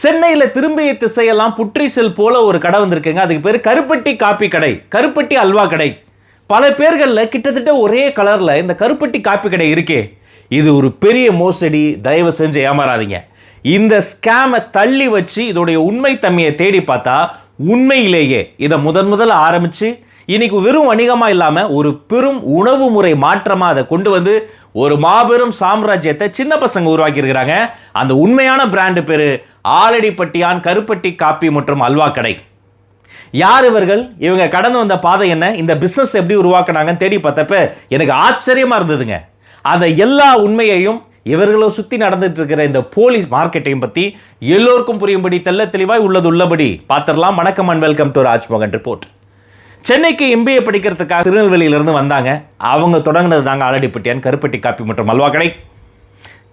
சென்னையில் திரும்பிய திசையெல்லாம் புற்றீசல் போல ஒரு கடை வந்திருக்குங்க. அதுக்கு பேர் கருப்பட்டி காப்பி கடை கருப்பட்டி அல்வா கடை. பல பேர்களில் கிட்டத்தட்ட ஒரே கலரில் இந்த கருப்பட்டி காப்பி கடை இருக்கே. இது ஒரு பெரிய மோசடி தயவு செஞ்சு ஏமாறாதீங்க. இந்த ஸ்கேமை தள்ளி வச்சு இதோடைய உண்மை தன்மையை தேடி பார்த்தா உண்மையிலேயே இதை முதன் முதல்ல ஆரம்பித்து இன்னைக்கு வெறும் வணிகமாக இல்லாமல் ஒரு பெரும் உணவு முறை மாற்றமாக அதை கொண்டு வந்து ஒரு மாபெரும் சாம்ராஜ்யத்தை சின்ன பசங்க உருவாக்கியிருக்கிறாங்க. அந்த உண்மையான பிராண்டு பேர் ஆலடிப்பட்டியான் கருப்பட்டி காப்பி மற்றும் அல்வா கடை. யார் இவர்கள்? இவங்க கடந்து வந்த பாதை என்ன? இந்த பிஸ்னஸ் எப்படி உருவாக்குனாங்கன்னு தேடி பார்த்தப்ப எனக்கு ஆச்சரியமாக இருந்ததுங்க. அந்த எல்லா உண்மையையும் இவர்களை சுற்றி நடந்துட்டு இருக்கிற இந்த போலீஸ் மார்க்கெட்டையும் பற்றி எல்லோருக்கும் புரியும்படி தெள்ள தெளிவாய் உள்ளது உள்ளபடி பார்த்துடலாம். வணக்கம் and welcome to Rajmohan report சென்னைக்கு எம்பிஏ படிக்கிறதுக்காக திருநெல்வேலியிலிருந்து வந்தாங்க. அவங்க தொடங்கினது தாங்க ஆலடிப்பட்டியான் கருப்பட்டி காப்பி மற்றும் அல்வா கடை.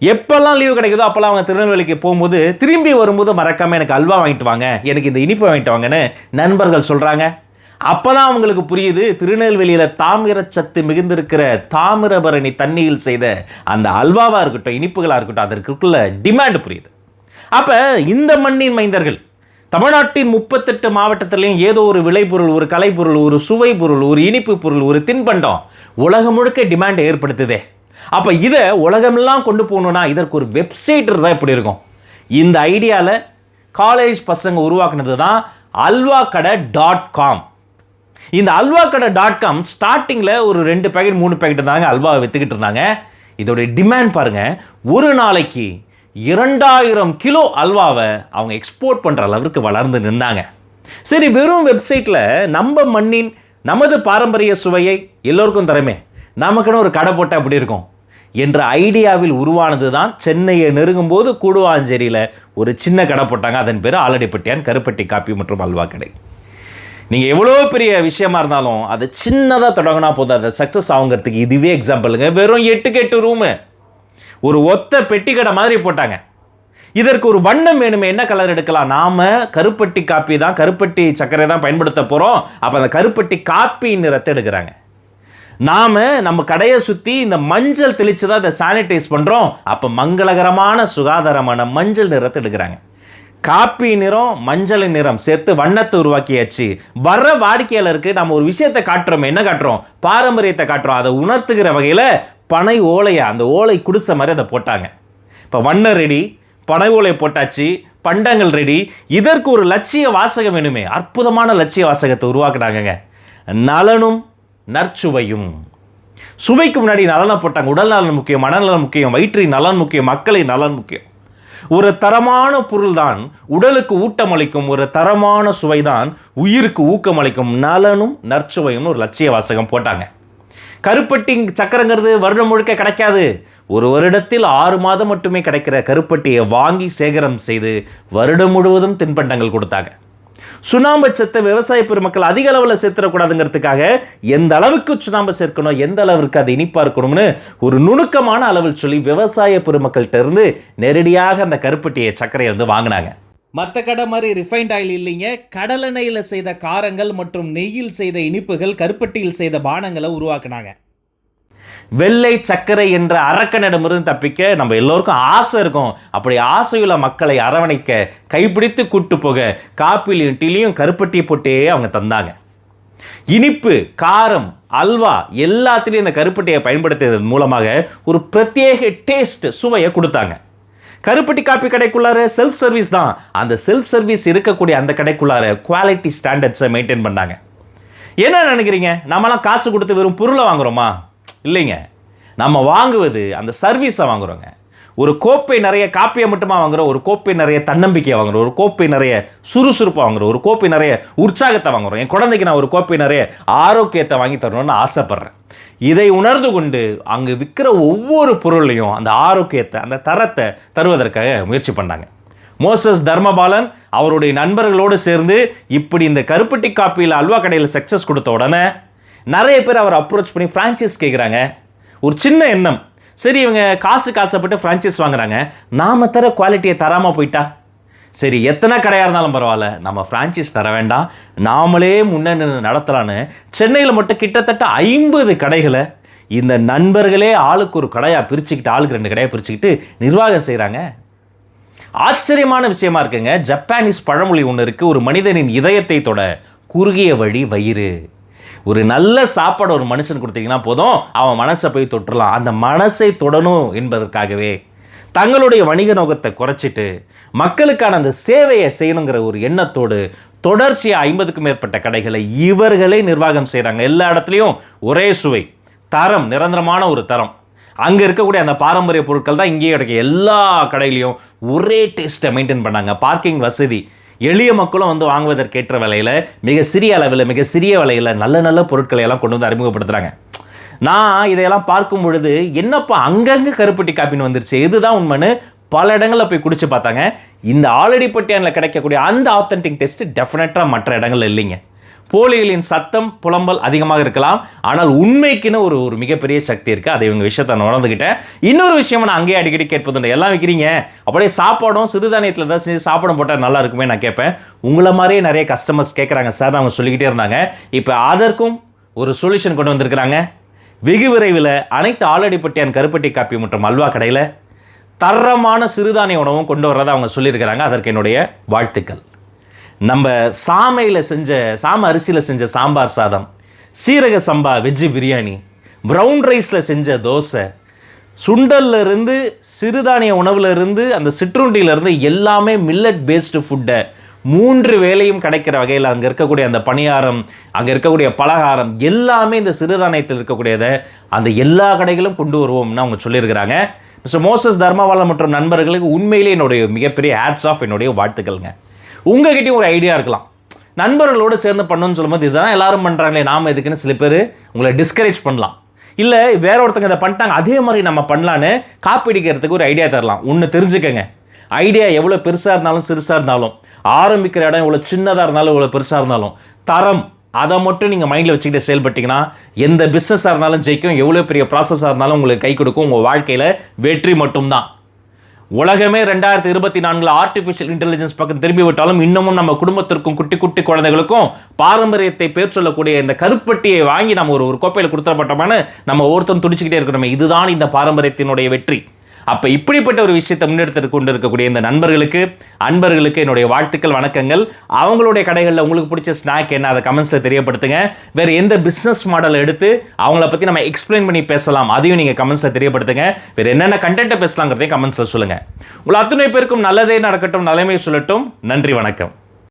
எப்பெல்லாம் லீவு கிடைக்குதோ அப்போல்லாம் அவங்க திருநெல்வேலிக்கு போகும்போது திரும்பி வரும்போது மறக்காமல் எனக்கு அல்வா வாங்கிட்டு வாங்க எனக்கு இந்த இனிப்பு வாங்கிட்டு வாங்கன்னு நண்பர்கள் சொல்கிறாங்க அப்பதான் அவங்களுக்கு புரியுது திருநெல்வேலியில் தாமிரச்சத்து மிகுந்திருக்கிற தாமிரபரணி தண்ணியில் செய்த அந்த அல்வாவாக இருக்கட்டும் இனிப்புகளாக இருக்கட்டும் அதற்குள்ள டிமாண்ட் புரியுது. அப்போ இந்த மண்ணின் மைந்தர்கள் தமிழ்நாட்டின் முப்பத்தெட்டு மாவட்டத்திலையும் ஏதோ ஒரு விளைபொருள் ஒரு கலைப்பொருள் ஒரு சுவை பொருள் ஒரு இனிப்பு பொருள் ஒரு தின்பண்டம் உலகம் முழுக்க டிமாண்ட் ஏற்படுத்துதே. அப்போ இதை உலகமெல்லாம் கொண்டு போகணுன்னா இதற்கு ஒரு வெப்சைட் இருந்தால் எப்படி இருக்கும்? இந்த ஐடியாவில் காலேஜ் பசங்க உருவாக்குனது தான் அல்வா கடை டாட் காம் இந்த அல்வா கடை டாட் காம் ஸ்டார்டிங்கில் ஒரு ரெண்டு பேக்கெட் மூணு பேக்கெட் இருந்தாங்க அல்வா விற்றுக்கிட்டு இருந்தாங்க. இதோடைய டிமாண்ட் பாருங்கள் ஒரு நாளைக்கு இரண்டாயிரம் கிலோ அல்வாவை அவங்க எக்ஸ்போர்ட் பண்ணுற அளவுக்கு வளர்ந்து நின்னாங்க. சரி வெறும் வெப்சைட்டில் நம்ம மண்ணின் நமது பாரம்பரிய சுவையை எல்லோருக்கும் தரமே. நமக்குன்னு ஒரு கடை போட்டால் எப்படி இருக்கும்? என்ற ஐடியாவில் உருவானது தான் சென்னையை நெருங்கும் போது கூடுவாஞ்சேரியில் ஒரு சின்ன கடை போட்டாங்க. அதன் பேர் ஆலடிப்பட்டியான் கருப்பட்டி காப்பி மற்றும் அல்வா கடை. நீங்கள் எவ்வளோ பெரிய விஷயமா இருந்தாலும் அதை சின்னதாக தொடங்கினா போதும். அதை சக்ஸஸ் ஆகுங்கிறதுக்கு இதுவே எக்ஸாம்பிளுங்க வெறும் எட்டுக்கு எட்டு ரூமு ஒரு ஒத்த பெட்டி கடை மாதிரி போட்டாங்க. இதற்கு ஒரு வண்ணம் வேணுமே என்ன கலர் எடுக்கலாம்? நாம் கருப்பட்டி காப்பி தான் கருப்பட்டி சர்க்கரை தான் பயன்படுத்த போகிறோம் அப்போ அந்த கருப்பட்டி காப்பி நிறத்தை எடுக்கிறாங்க. நாம் நம்ம கடையை சுற்றி இந்த மஞ்சள் தெளித்து தான் இதை சானிடைஸ் பண்ணுறோம் அப்போ மங்களகரமான சுகாதாரமான மஞ்சள் நிறத்தை எடுக்கிறாங்க. காப்பி நிறம் மஞ்சள் நிறம் சேர்த்து வண்ணத்தை உருவாக்கியாச்சு. வர்ற வாடிக்கையாளருக்கு நம்ம ஒரு விஷயத்தை காட்டுறோம் என்ன காட்டுறோம்? பாரம்பரியத்தை காட்டுறோம். அதை உணர்த்துகிற வகையில் பனை ஓலையை அந்த ஓலை குடிசை மாதிரி அதை போட்டாங்க. இப்போ வண்ணம் ரெடி பனை ஓலை போட்டாச்சு பண்டங்கள் ரெடி. இதற்கு ஒரு லட்சிய வாசகம் வேணுமே. அற்புதமான லட்சிய வாசகத்தை உருவாக்குனாங்க நலனும் நற்சுவையும். சுவைக்கு முன்னாடி நலனை போட்டாங்க. உடல் நலன் முக்கியம் மனநலன் முக்கியம் வயிற்றின் நலன் முக்கியம் மக்களின் நலன் முக்கியம். ஒரு தரமான பொருள்தான் உடலுக்கு ஊட்டமளிக்கும் ஒரு தரமான சுவை தான் உயிருக்கு ஊக்கமளிக்கும் நலனும் நற்சுவையும்னு ஒரு லட்சிய வாசகம் போட்டாங்க. கருப்பட்டி சக்கரங்கிறது வருடம் முழுக்க கிடைக்காது. ஒரு வருடத்தில் ஆறு மாதம் மட்டுமே கிடைக்கிற கருப்பட்டியை வாங்கி சேகரம் செய்து வருடம் முழுவதும் தின்பண்டங்கள் கொடுத்தாங்க. சுண்ணாம்பு சத்தை விவசாய பெருமக்கள் அதிக அளவில் சேர்த்துடக்கூடாதுங்கிறதுக்காக எந்த அளவுக்கு சுண்ணாம்பு சேர்க்கணும் எந்த அளவிற்கு அது இனிப்பாக இருக்கணும்னு ஒரு நுணுக்கமான அளவில் சொல்லி விவசாய பெருமக்கள்கிட்ட இருந்து நேரடியாக அந்த கருப்பட்டியை சர்க்கரையை வந்து வாங்கினாங்க. மற்ற கடை மாதிரி ரிஃபைண்ட் ஆயில் இல்லைங்க. கடலெண்ணெயில் செய்த காரங்கள் மற்றும் நெய்யில் செய்த இனிப்புகள் கருப்பட்டியில் செய்த பானங்களை உருவாக்குனாங்க. வெள்ளை சர்க்கரை என்ற அரக்கனிடமிருந்து தப்பிக்க நம்ம எல்லோருக்கும் ஆசை இருக்கும். அப்படி ஆசையுள்ள மக்களை அரவணைக்க கைப்பிடித்து கூட்டு போக காப்பிலையும் டீலையும் கருப்பட்டியை போட்டே அவங்க தந்தாங்க. இனிப்பு காரம் அல்வா எல்லாத்துலேயும் இந்த கருப்பட்டியை பயன்படுத்தியதன் மூலமாக ஒரு பிரத்யேக டேஸ்ட் சுவையை கொடுத்தாங்க. கருப்பட்டி காப்பி கடைக்குள்ளார செல்ஃப் சர்வீஸ் தான். அந்த செல்ஃப் சர்வீஸ் இருக்கக்கூடிய அந்த கடைக்குள்ளார குவாலிட்டி ஸ்டாண்டர்ட்ஸை மெயின்டைன் பண்ணாங்க. என்ன நினைக்கிறீங்க? நம்மலாம் காசு கொடுத்து வெறும் பொருளை வாங்குறோமா? இல்லைங்க. நம்ம வாங்குவது அந்த சர்வீஸை வாங்குறோங்க. ஒரு கோப்பை நிறைய காப்பியை மட்டுமா வாங்குகிறோம் ஒரு கோப்பை நிறைய தன்னம்பிக்கையை வாங்குகிறோம் ஒரு கோப்பை நிறைய சுறுசுறுப்பாக வாங்குகிறோம் ஒரு கோப்பை நிறைய உற்சாகத்தை வாங்குகிறோம் என் குழந்தைக்கு நான் ஒரு கோப்பை நிறைய ஆரோக்கியத்தை வாங்கி தரணும்னு ஆசைப்பட்றேன். இதை உணர்ந்து கொண்டு அங்கே விற்கிற ஒவ்வொரு பொருளையும் அந்த ஆரோக்கியத்தை அந்த தரத்தை தருவதற்காக முயற்சி பண்ணாங்க. மோசஸ் தர்மபாலன் அவருடைய நண்பர்களோடு சேர்ந்து இப்படி இந்த கருப்பட்டி காப்பியில் அல்வா கடையில் சக்ஸஸ் கொடுத்த உடனே நிறைய பேர் அவர் அப்ரோச் பண்ணி ஃப்ரான்ச்சைஸ் கேட்குறாங்க ஒரு சின்ன எண்ணம். சரி இவங்க காசு காசப்பட்டு ஃப்ரான்ச்சைஸ் வாங்குறாங்க. நாம தர குவாலிட்டியை தராமல் போயிட்டா? சரி எத்தனை கடையாக இருந்தாலும் பரவாயில்ல. நம்ம ஃப்ரான்ச்சைஸ் தர வேண்டாம். நாமளே முன்னே நடத்தலான்னு சென்னையில் மட்டும் கிட்டத்தட்ட ஐம்பது கடைகளை இந்த நண்பர்களே ஆளுக்கு ஒரு கடையாக பிரிச்சுக்கிட்டு ஆளுக்கு ரெண்டு கடையாக பிரிச்சுக்கிட்டு நிர்வாகம் செய்கிறாங்க ஆச்சரியமான விஷயமா இருக்குங்க. ஜப்பானீஸ் பழமொழி ஒன்று இருக்குது ஒரு மனிதனின் இதயத்தை தொட குறுகிய வழி வயிறு. ஒரு நல்ல சாப்பாடு ஒரு மனுஷன் கொடுத்தீங்கன்னா போதும் அவன் மனசை போய் தொட்டுறலாம் அந்த மனசை தொடணும் என்பதற்காகவே தங்களுடைய வணிக நோக்கத்தை குறைச்சிட்டு மக்களுக்கான அந்த சேவையை செய்யணுங்கிற ஒரு எண்ணத்தோடு தொடர்ச்சியாக ஐம்பதுக்கும் மேற்பட்ட கடைகளை இவர்களே நிர்வாகம் செய்கிறாங்க எல்லா இடத்துலையும் ஒரே சுவை தரம் நிரந்தரமான ஒரு தரம். அங்கே இருக்கக்கூடிய அந்த பாரம்பரிய பொருட்கள் தான் இங்கேயே கிடைக்கும். எல்லா கடையிலையும் ஒரே டேஸ்ட்டை மெயின்டைன் பண்ணாங்க. பார்க்கிங் வசதி எளிய மக்களும் வந்து வாங்குவதற்கேற்ற விலையில் மிக சிறிய அளவில் மிக சிறிய விலையில் நல்ல நல்ல பொருட்களை எல்லாம் கொண்டு வந்து அறிமுகப்படுத்துகிறாங்க நான் இதையெல்லாம் பார்க்கும் பொழுது என்னப்பா அங்கங்கே கருப்பட்டி காப்பின்னு வந்துருச்சு? இதுதான் உண்மைன்னு பல இடங்களில் போய் குடிச்சு பார்த்தாங்க. இந்த ஆலடிப்பட்டியானில் பட்டியானில் கிடைக்கக்கூடிய அந்த ஆத்தன்டிக் டெஸ்ட் டெஃபினட்டாக மற்ற இடங்கள்ல இல்லைங்க. போலிகளின் சத்தம் புலம்பல் அதிகமாக இருக்கலாம். ஆனால் உண்மைக்குன்னு ஒரு ஒரு மிகப்பெரிய சக்தி இருக்குது அதை இவங்க விஷயத்தை நான் உணர்ந்துக்கிட்டேன் இன்னொரு விஷயம் நான் அங்கேயே அடிக்கடி கேட்பதுண்டு. எல்லாம் விற்கிறீங்க அப்படியே சாப்பாடும் சிறுதானியத்தில் தான் செஞ்சு சாப்பாடும் போட்டால் நல்லா இருக்குமே நான் கேட்பேன். உங்களை மாதிரியே நிறைய கஸ்டமர்ஸ் கேட்குறாங்க. சார் அவங்க சொல்லிக்கிட்டே இருந்தாங்க. இப்போ அதற்கும் ஒரு சொல்யூஷன் கொண்டு வந்திருக்கிறாங்க. வெகு விரைவில் அனைத்து ஆலடிப்பட்டியான் கருப்பட்டி காப்பி மற்றும் அல்வா கடையில் தரமான சிறுதானிய உணவும் கொண்டு வர்றதை அவங்க சொல்லியிருக்கிறாங்க. அதற்கு என்னுடைய வாழ்த்துக்கள். நம்ம சாமையில் செஞ்ச சாம அரிசியில் செஞ்ச சாம்பார் சாதம் சீரக சம்பா வெஜ்ஜு பிரியாணி ப்ரௌன் ரைஸில் செஞ்ச தோசை சுண்டல்ல இருந்து சிறுதானிய உணவுலேருந்து அந்த சிற்றுண்டியிலேருந்து எல்லாமே மில்லட் பேஸ்டு ஃபுட்டை மூன்று வேலையும் கிடைக்கிற வகையில் அங்கே இருக்கக்கூடிய அந்த பணியாரம் அங்கே இருக்கக்கூடிய பலகாரம் எல்லாமே இந்த சிறுதானியத்தில் இருக்கக்கூடியதை அந்த எல்லா கடைகளும் கொண்டு வருவோம்னு அவங்க சொல்லியிருக்கிறாங்க. மிஸ்டர் மோசஸ் தர்மவாலா மற்றும் நண்பர்களுக்கு உண்மையிலே என்னுடைய மிகப்பெரிய ஹேட்ஸ் ஆஃப் என்னுடைய வாழ்த்துக்கள்ங்க. உங்ககிட்டயும் ஒரு ஐடியா இருக்கலாம். நண்பர்களோடு சேர்ந்து பண்ணணும்னு சொல்லும்போது இதுதான் எல்லாரும் பண்ணுறாங்களே நாம் எதுக்குன்னு சில பேர் உங்களை டிஸ்கரேஜ் பண்ணலாம். இல்லை வேற ஒருத்தங்க இதை பண்ணிட்டாங்க அதே மாதிரி நம்ம பண்ணலான்னு காப்பீடிக்கிறதுக்கு ஒரு ஐடியா தரலாம். ஒன்று தெரிஞ்சுக்கங்க. ஐடியா எவ்வளோ பெருசாக இருந்தாலும் சிறுசாக இருந்தாலும் ஆரம்பிக்கிற இடம் எவ்வளோ சின்னதாக இருந்தாலும் எவ்வளோ பெருசாக இருந்தாலும் தரம் அதை மட்டும் நீங்கள் மைண்டில் வச்சுக்கிட்டு செயல்பட்டிங்கன்னா எந்த பிஸ்னஸாக இருந்தாலும் ஜெயிக்கும் எவ்வளோ பெரிய ப்ராசஸாக இருந்தாலும் உங்களுக்கு கை கொடுக்கும் உங்கள் வாழ்க்கையில் வெற்றி மட்டும்தான். உலகமே ரெண்டாயிரத்தி இருபத்தி நான்கில் ஆர்டிஃபிஷியல் இன்டெலிஜென்ஸ் பக்கம் திரும்பி விட்டாலும் இன்னமும் நம்ம குடும்பத்திற்கும் குட்டி குட்டி குழந்தைகளுக்கும் பாரம்பரியத்தை பேர் சொல்லக்கூடிய இந்த கருப்பட்டியை வாங்கி நம்ம ஒரு ஒரு கோப்பையில் கொடுத்துடப்பட்டோம்னு நம்ம ஒருத்தன் துடிச்சுக்கிட்டே இருக்கணுமே. இதுதான் இந்த பாரம்பரியத்தினுடைய வெற்றி. அப்போ இப்படிப்பட்ட ஒரு விஷயத்தை முன்னெடுத்து கொண்டு இருக்கக்கூடிய இந்த நண்பர்களுக்கு அன்பர்களுக்கு என்னுடைய வாழ்த்துக்கள் வணக்கங்கள். அவங்களுடைய கடைகளில் உங்களுக்கு பிடிச்ச ஸ்நாக் என்ன அதை கமெண்ட்ஸில் தெரியப்படுத்துங்க. வேறு எந்த பிஸ்னஸ் மாடல் எடுத்து அவங்கள பற்றி நம்ம எக்ஸ்பிளைன் பண்ணி பேசலாம் அதையும் நீங்கள் கமெண்ட்ஸில் தெரியப்படுத்துங்க. வேறு என்னென்ன கண்டென்ட்டை பேசலாங்கிறதையும் கமெண்ட்ஸில் சொல்லுங்கள் உங்கள் அத்துணை பேருக்கும் நல்லதே நடக்கட்டும் நலமே சொல்லட்டும். நன்றி வணக்கம்.